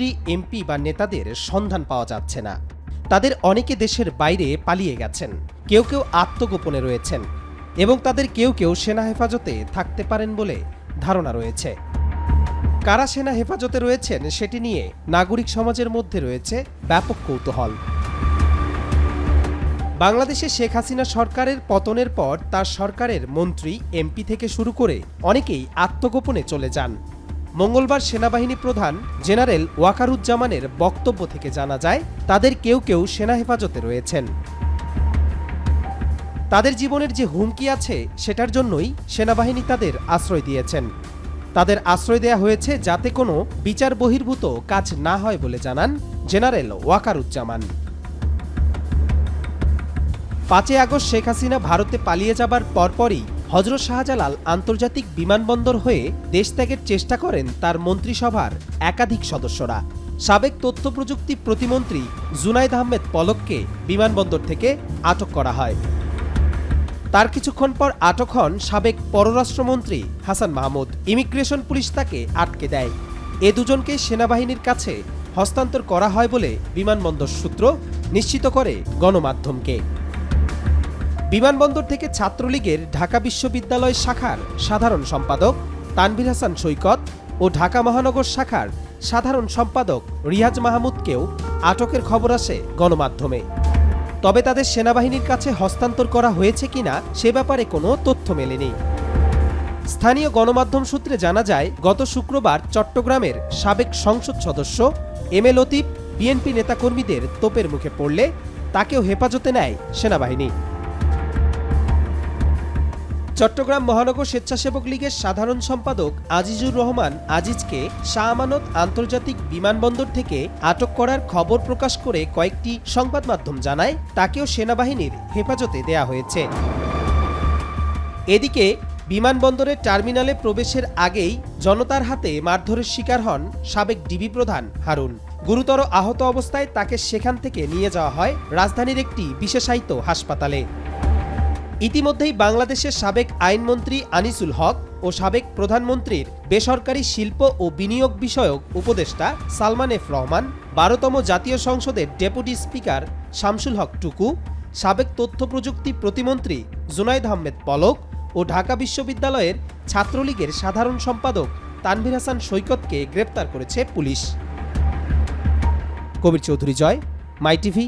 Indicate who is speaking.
Speaker 1: মন্ত্রী, এমপি বা নেতাদের সন্ধান পাওয়া যাচ্ছে না। তাদের অনেকে দেশের বাইরে পালিয়ে গেছেন। কেউ কেউ আত্মগোপনে রয়েছেন এবং তাদের কেউ কেউ সেনা হেফাজতে থাকতে পারেন বলে ধারণা রয়েছে। কারা সেনা হেফাজতে রয়েছেন সেটি নিয়ে নাগরিক সমাজের মধ্যে রয়েছে ব্যাপক কৌতূহল। বাংলাদেশে শেখ হাসিনা সরকারের পতনের পর তার সরকারের মন্ত্রী, এমপি থেকে শুরু করে অনেকেই আত্মগোপনে চলে যান। মঙ্গলবার সেনাবাহিনী প্রধান জেনারেল ওয়াকারুজ্জামানের বক্তব্য থেকে জানা যায়, তাদের কেউ কেউ সেনা হেফাজতে রয়েছেন। তাদের জীবনের যে হুমকি আছে, সেটার জন্যই সেনাবাহিনী তাদের আশ্রয় দিয়েছেন। তাদের আশ্রয় দেয়া হয়েছে যাতে কোনো বিচার বহির্ভূত কাজ না হয় বলে জানান জেনারেল ওয়াকারুজ্জামান। পাঁচই আগস্ট শেখ হাসিনা ভারতে পালিয়ে যাবার পরপরই হজরত শাহজালাল আন্তর্জাতিক বিমানবন্দর হয়ে দেশ ত্যাগের চেষ্টা করেন তার মন্ত্রিসভার একাধিক সদস্যরা। সাবেক তথ্য প্রযুক্তি প্রতিমন্ত্রী জুনাইদ আহমেদ পলককে বিমানবন্দর থেকে আটক করা হয়। তার কিছুক্ষণ পর আটক হন সাবেক পররাষ্ট্রমন্ত্রী হাসান মাহমুদ। ইমিগ্রেশন পুলিশ তাকে আটকে দেয়। এ দুজনকে সেনাবাহিনীর কাছে হস্তান্তর করা হয় বলে বিমানবন্দর সূত্র নিশ্চিত করে গণমাধ্যমকে। বিমানবন্দর থেকে ছাত্রলীগের ঢাকা বিশ্ববিদ্যালয় শাখার সাধারণ সম্পাদক তানভীর হাসান সৈকত ও ঢাকা মহানগর শাখার সাধারণ সম্পাদক রিয়াজ মাহমুদকেও আটকের খবর আসে গণমাধ্যমে। তবে তাদের সেনাবাহিনীর কাছে হস্তান্তর করা হয়েছে কিনা সে ব্যাপারে কোনো তথ্য মেলেনি। স্থানীয় গণমাধ্যম সূত্রে জানা যায়, গত শুক্রবার চট্টগ্রামের সাবেক সংসদ সদস্য এম এ লতিফ, বিএনপি নেতাকর্মীদের তোপের মুখে পড়লে তাকেও হেফাজতে নেয় সেনাবাহিনী। চট্টগ্রাম মহানগর স্বেচ্ছাসেবক লীগের সাধারণ সম্পাদক আজিজুর রহমান আজিজকে শাহ আমানত আন্তর্জাতিক বিমানবন্দর থেকে আটক করার খবর প্রকাশ করে কয়েকটি সংবাদ মাধ্যম জানায়, তাকেও সেনাবাহিনীর হেফাজতে দেয়া হয়েছে। এদিকে, বিমানবন্দরের টার্মিনালে প্রবেশের আগেই জনতার হাতে মারধরের শিকার হন সাবেক ডিবি প্রধান হারুন। গুরুতর আহত অবস্থায় তাকে সেখান থেকে নিয়ে যাওয়া হয় রাজধানীর একটি বিশেষায়িত হাসপাতালে। ইতিমধ্যেই বাংলাদেশের সাবেক আইনমন্ত্রী আনিসুল হক ও সাবেক প্রধানমন্ত্রীর বেসরকারি শিল্প ও বিনিয়োগ বিষয়ক উপদেষ্টা সালমান এফ রহমান, বারোতম জাতীয় সংসদের ডেপুটি স্পিকার শামসুল হক টুকু, সাবেক তথ্য প্রযুক্তি প্রতিমন্ত্রী জুনাইদ আহমেদ পলক ও ঢাকা বিশ্ববিদ্যালয়ের ছাত্রলীগের সাধারণ সম্পাদক তানভীর হাসান সৈকতকে গ্রেপ্তার করেছে police. Kabir Chowdhury Joy, my TV